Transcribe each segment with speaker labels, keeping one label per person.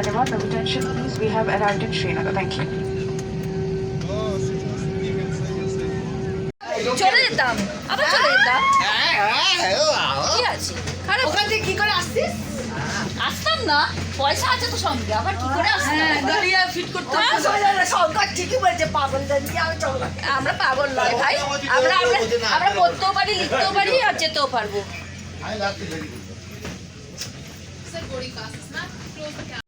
Speaker 1: Hyderabad. The attention please. We have arrived in Srinagar. Thank you.
Speaker 2: চলে যেতাম। আবার চলে যেতাম। কি আছে? খারাপ।
Speaker 3: ওখান থেকে কি করে আসছিস?
Speaker 2: আসতাম না। পয়সা আছে তো সঙ্গে। আবার কি করে আসতাম?
Speaker 3: দাঁড়িয়ে ফিট করতে
Speaker 2: হ্যাঁ,
Speaker 3: সরকার ঠিকই বলছে পাগল
Speaker 2: আমরা পাগল নয় ভাই। আমরা আমরা আমরা পড়তেও পারি লিখতেও পারি আর যেতেও পারব।
Speaker 3: খাবে খাবে খাবে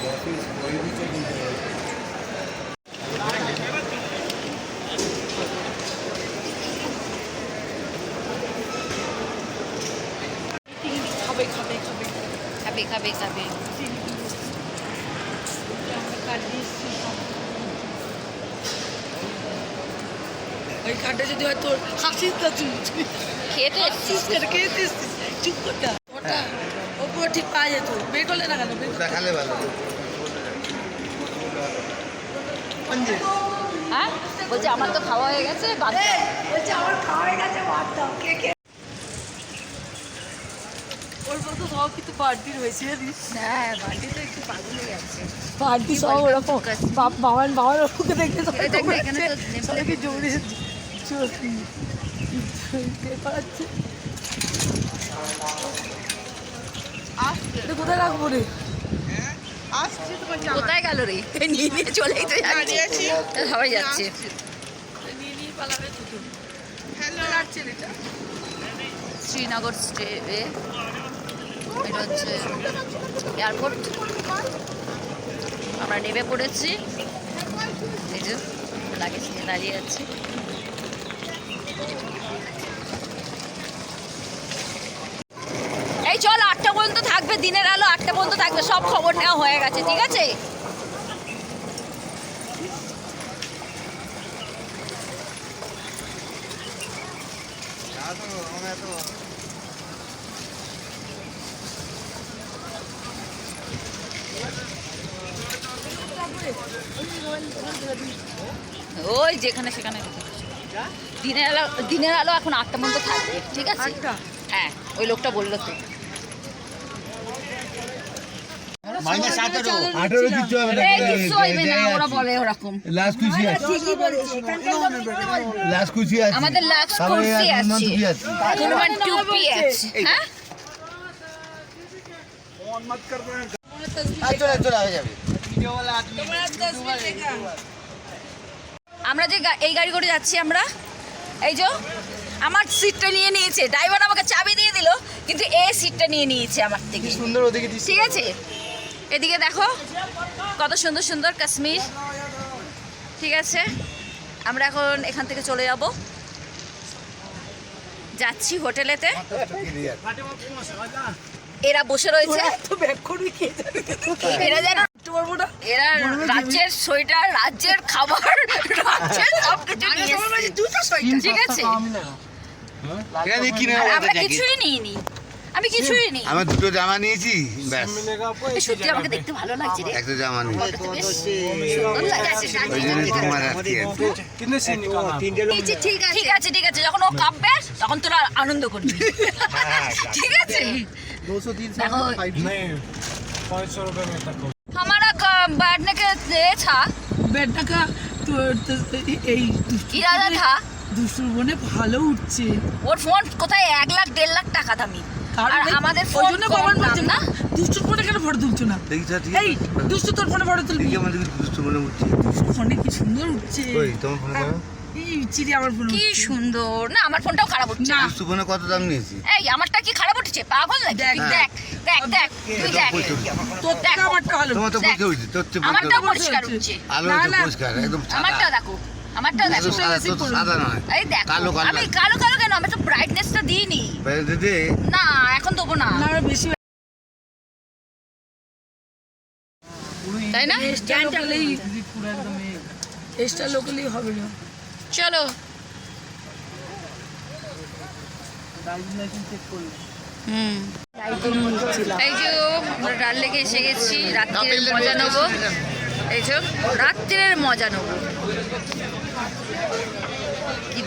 Speaker 2: খাবে খাবে খাবে।
Speaker 3: ওই কার্ডটা যদি হয় তোর খাচ্ছিস না তুই
Speaker 2: খেয়ে তো এসছি
Speaker 3: চিস করে খেয়েছিস চুপ করতে ওটা ও ঠিক পাওয়া যেত বের করলে না কেন?
Speaker 4: দেখালে ভালো।
Speaker 2: হ্যাঁ? বলছে আমার তো খাওয়া হয়ে গেছে।
Speaker 3: বলছে আমার খাওয়া হয়ে গেছে বাদ দাও। কে কে? ওর মতো সব কিন্তু পার্টির হয়েছে জানিস?
Speaker 2: হ্যাঁ বাড়ি তো একটু পাগল হয়ে যাচ্ছে
Speaker 3: পার্টি সব ওরকম। বাবান বাবার ওকে দেখতে সব
Speaker 2: দেখো, এখানে তো
Speaker 3: সবাইকে জড়িয়ে চলছে পাচ্ছে। এটা কোথায় রাখব রে?
Speaker 2: কোথায় গেল রে? নিয়ে নিয়ে চলেই তো যাচ্ছে। সবাই যাচ্ছে।
Speaker 3: নিয়ে নিয়ে পালাবে হ্যালো। রাখছেন এটা
Speaker 2: শ্রীনগর স্টে এটা হচ্ছে এয়ারপোর্ট। আমরা নেমে পড়েছি। এই যে লাগেজ নিয়ে দাঁড়িয়ে আছি। এই চল আটটা পর্যন্ত থাকবে দিনের আলো আটটা পর্যন্ত থাকবে সব খবর নেওয়া হয়ে গেছে ঠিক আছে? ওই যেখানে সেখানে দিনের আলো দিনের আলো এখন আটটা পর্যন্ত থাকবে ঠিক আছে? হ্যাঁ ওই লোকটা বলল তো।
Speaker 4: মাইনাস
Speaker 5: হবে না
Speaker 2: এই না ওরা বলে ওরকম।
Speaker 5: লাস্ট আছে।
Speaker 3: ঠিকই বলেছে।
Speaker 5: লাস্ট আছে।
Speaker 2: আমরা যে এই গাড়ি করে যাচ্ছি আমরা এই যে আমার সিটটা নিয়ে নিয়েছে। ড্রাইভার আমাকে চাবি দিয়ে দিল কিন্তু এ সিটটা নিয়ে নিয়েছে আমার থেকে।
Speaker 4: সুন্দর ওদিকে
Speaker 2: ঠিক আছে? এদিকে দেখো কত সুন্দর সুন্দর কাশ্মীর। ঠিক আছে আমরা এখন এখান থেকে চলে যাব। যাচ্ছি হোটেলেতে। এরা বসে রয়েছে। এরা যেন এরা রাজ্যের সোয়েটার রাজ্যের খাবার রাজ্যের সব কিছু নিয়ে এসছে।
Speaker 3: দুটো সইটা
Speaker 2: ঠিক আছে। আমরা কিছুই নিইনি। আমি কিছুই নিই
Speaker 4: আমার দুটো জামা নিয়েছি ব্যাস
Speaker 2: সত্যি আমাকে দেখতে ভালো লাগছে রে
Speaker 4: একটা জামা নিয়েছি
Speaker 2: ফটোতে বেশ সুন্দর লাগছে
Speaker 4: ওই জন্য তোমার আজকে
Speaker 2: ঠিক আছে ঠিক আছে ঠিক আছে যখন ও কাঁপবে তখন তোরা আনন্দ করবি ঠিক আছে দেখো हमारा क- बैठने के ये था
Speaker 3: ব্যাটটা কা তো তো- এই দুষ্টু
Speaker 2: ইরাদা থা
Speaker 3: দুষ্টুর বনে ভালো উঠছে
Speaker 2: ওর ফোন কোথায় এক লাখ দেড় লাখ টাকা দামি
Speaker 3: কারণ
Speaker 2: আর আমাদের
Speaker 3: ওই জন্য বাবার বলছে
Speaker 2: না?
Speaker 3: দুষ্টুর ফোনে কেন ফটো তুলছো না। এই দুষ্টু তোর ফোনে ফটো তুলবি।
Speaker 4: দেখি আমাদের দুষ্ট মনে উঠছে।
Speaker 3: ফোনে কি সুন্দর উঠছে।
Speaker 4: ওই তোমার ফোনে
Speaker 3: চিড়ি আমার ফোনে
Speaker 2: কি সুন্দর। না আমার ফোনটাও খারাপ হচ্ছে
Speaker 3: না।
Speaker 4: দুষ্ট ফোনে কত দাম নিয়েছি?
Speaker 2: এই আমারটা কি খারাপ উঠছে? পাগল নাকি?
Speaker 3: দেখ,
Speaker 2: দেখ। দেখ দেখ তুই দেখ।
Speaker 3: তোর থেকে আমারটা ভালো।
Speaker 4: তোমার তো পরিষ্কার হয়েছে তোর
Speaker 2: আমারটা
Speaker 4: পরিষ্কার। আলো
Speaker 3: না,
Speaker 4: পরিষ্কার একদম
Speaker 2: আমারটা দেখো। আমারটা দেখো।
Speaker 4: সাদা তো সাদা নয়।
Speaker 2: এই দেখো
Speaker 4: কালো কালো।
Speaker 2: আমি কালো কালো কেন? আমি তো ব্রাইটনেসটা দিইনি।
Speaker 4: দিদি?
Speaker 2: না এখন দেবো না।
Speaker 3: না বেশি
Speaker 2: তাই না?
Speaker 3: এক্সট্রা হবে না।
Speaker 2: চলো। হুম। এই যে আমরা ডাল লেগে এসে গেছি রাত্রির মজা নেব। এই যে রাত্রির মজা নেব।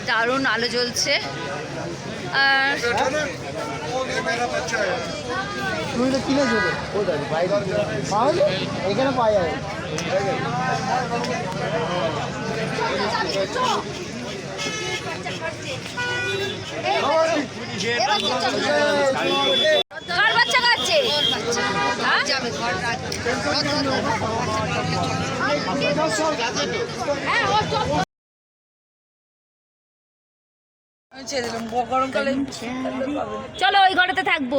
Speaker 2: দারুণ আলো জ্বলছে। আর
Speaker 5: এখানে পাওয়া যাবে।
Speaker 2: বাচ্চা হ্যাঁ?
Speaker 3: গরমকালে
Speaker 2: চলো ওই ঘরেতে থাকব।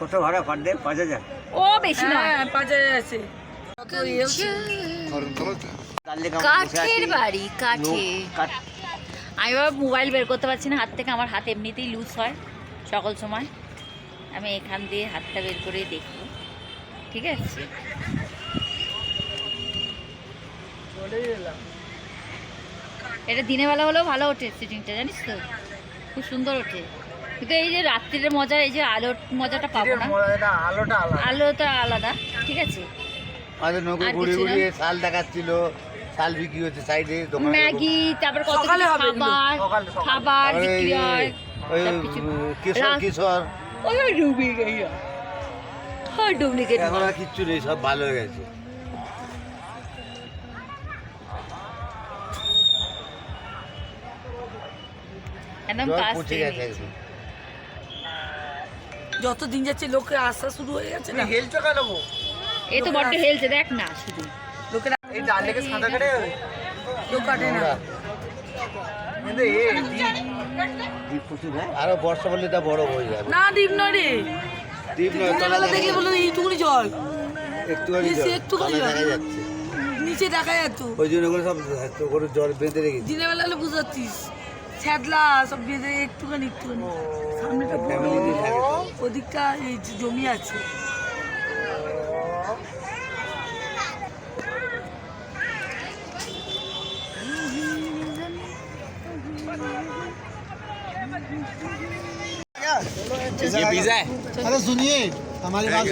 Speaker 6: কত ভাড়া পার ডে পাঁচ হাজার।
Speaker 2: ও বেশি নয়।
Speaker 3: হ্যাঁ পাঁচ হাজার আছে?
Speaker 2: কাঠের বাড়ি কাঠে। আমি এবার মোবাইল বের করতে পারছি না হাত থেকে আমার হাত এমনিতেই লুজ হয় সকল সময়। আমি এখান দিয়ে হাতটা বের করে দেখব। ঠিক আছে? এটা দিনের বেলা হলেও ভালো ওঠে সিটিংটা জানিস তো? খুব সুন্দর ওঠে। কিন্তু এই যে রাত্রির মজা এই যে আলোর মজাটা পাবো না।
Speaker 5: আলোটা আলাদা।
Speaker 2: আলোটা আলাদা ঠিক আছে?
Speaker 4: আমাদের নৌকো ঘুরে
Speaker 2: কিছু
Speaker 4: ঘুরিয়ে শাল দেখাচ্ছিল শাল বিক্রি হচ্ছে সাইডে
Speaker 2: ম্যাগি তারপর কত। খাবার বিক্রি হয়
Speaker 4: কিশোর কিশোর।
Speaker 2: ওই ডুবে গেল হয় ডুপ্লিকেট
Speaker 4: এখন আর কিচ্ছু নেই সব ভালো হয়ে গেছে।
Speaker 2: একদম থেকে।
Speaker 3: যত দিন যাচ্ছে লোকের আসা শুরু হয়ে যাচ্ছে না?
Speaker 5: হেলছো কেন গো?
Speaker 2: এ তো হেলছে দেখ না শুধু।
Speaker 3: লোকের
Speaker 5: এই ডাল লেগে কেটে
Speaker 3: লোক কাটে না।
Speaker 4: হ্যাঁ? আরও বর্ষা বললে তা বড় হয়ে যাবে।
Speaker 3: না ডিম নয় রে।
Speaker 4: দ্বীপ নয়
Speaker 3: দিনের বেলা
Speaker 4: দেখা
Speaker 3: দেখলে
Speaker 4: যাচ্ছে।
Speaker 3: বলো জল।
Speaker 4: একটুখানি
Speaker 3: বেশি
Speaker 4: জল,
Speaker 3: একটুখানি
Speaker 4: তলা দেখা যাচ্ছে।
Speaker 3: নিচে দেখা যেত
Speaker 4: ওই জন্য করে সব করে জল বেঁধে রেখেছি।
Speaker 3: দিনের বেলা হলে পারতিস ছ্যাদলা সব বেঁধে একটুখানি একটুখানি সামনেটা বড়,
Speaker 4: ফ্যামিলি নিয়ে থাকে
Speaker 3: ওদিকটা এই যে জমি আছে
Speaker 5: अरे सुनिए हमारी बात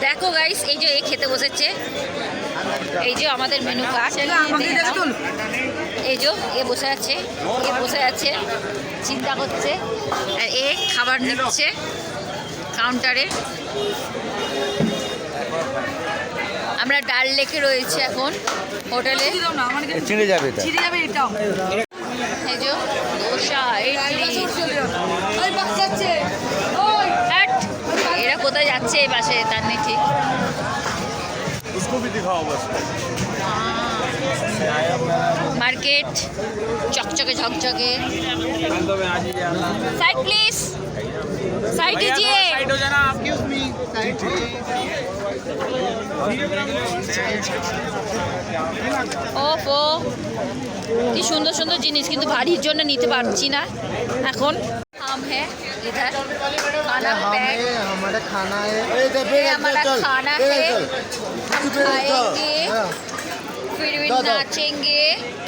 Speaker 2: দেখো গাইস এই যে এ খেতে বসেছে এই যে আমাদের মেনু কার্ড এই যে এ বসে আছে এ বসে আছে চিন্তা করছে আর এ খাবার নিচ্ছে কাউন্টারে আমরা ডাল লেকে রয়েছে এখন হোটেলে।
Speaker 4: ছিঁড়ে যাবে
Speaker 3: ছিঁড়ে যাবে এটাও।
Speaker 2: এই যে দোসা ইডলি
Speaker 3: ওই বাস যাচ্ছে। ওই।
Speaker 2: হ্যাট এরা কোথায় যাচ্ছে এই পাশে? তার নেই ঠিক। মার্কেট চকচকে ঝকঝকে সাইড প্লিজ সাইড দিজিয়ে ওফ ও কি সুন্দর সুন্দর জিনিস কিন্তু বাড়ির জন্য নিতে পারছি না এখন আম হ্যাঁ ইধার খানা প্যাক
Speaker 5: हमारा खाना है
Speaker 4: এই তো
Speaker 2: ये
Speaker 4: বেড়ে
Speaker 2: हमारा
Speaker 4: চল,
Speaker 2: खाना
Speaker 4: বেড়ে
Speaker 2: है
Speaker 5: आएंगे
Speaker 2: फिर नाचेंगे